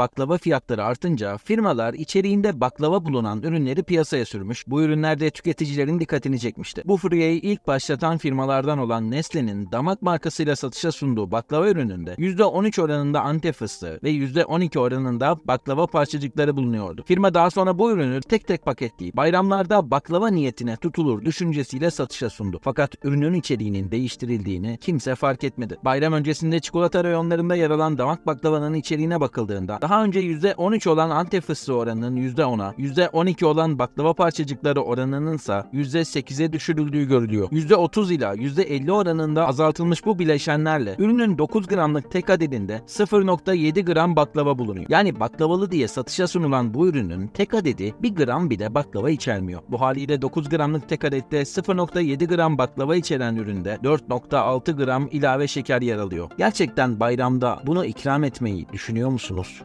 baklava fiyatları artınca firmalar içeriğinde baklava bulunan ürünleri piyasaya sürmüş. Bu ürünler de tüketicilerin dikkatini çekmişti. Bu furyayı ilk başlatan firmalardan olan Nestle'nin damak markasıyla satışa sunduğu baklava ürününde %13 oranında Antep fıstığı ve %12 oranında baklava parçacıkları bulunuyordu. Firma daha sonra bu ürünü tek tek paketleyip bayramlarda baklava niyetine tutulur düşüncesiyle satışa sundu. Fakat ürünün içeriğinin değiştirildiğini kimse fark etmedi. Bayram öncesinde çikolata reyonlarında yer alan damak baklavanın içeriğine bakıldığında daha önce %13 olan Antep fıstığı oranının %10'a, %12 olan baklava parçacıkları oranının ise %8'e düşürüldüğü görülüyor. %30 ila %50 oranında azaltılmış bu bileşenlerle ürünün 9 gramlık tek adedinde 0.7 gram baklava bulunuyor. Yani baklavalı diye satışa sunulan bu ürünün tek adedi 1 gram bile baklava içermiyor. Bu haliyle 9 gramlık tek adette 0.7 gram baklava içeren üründe 4.6 gram ilave şeker yer alıyor. Gerçekten bayramda bunu ikram etmeyi düşünüyor musunuz?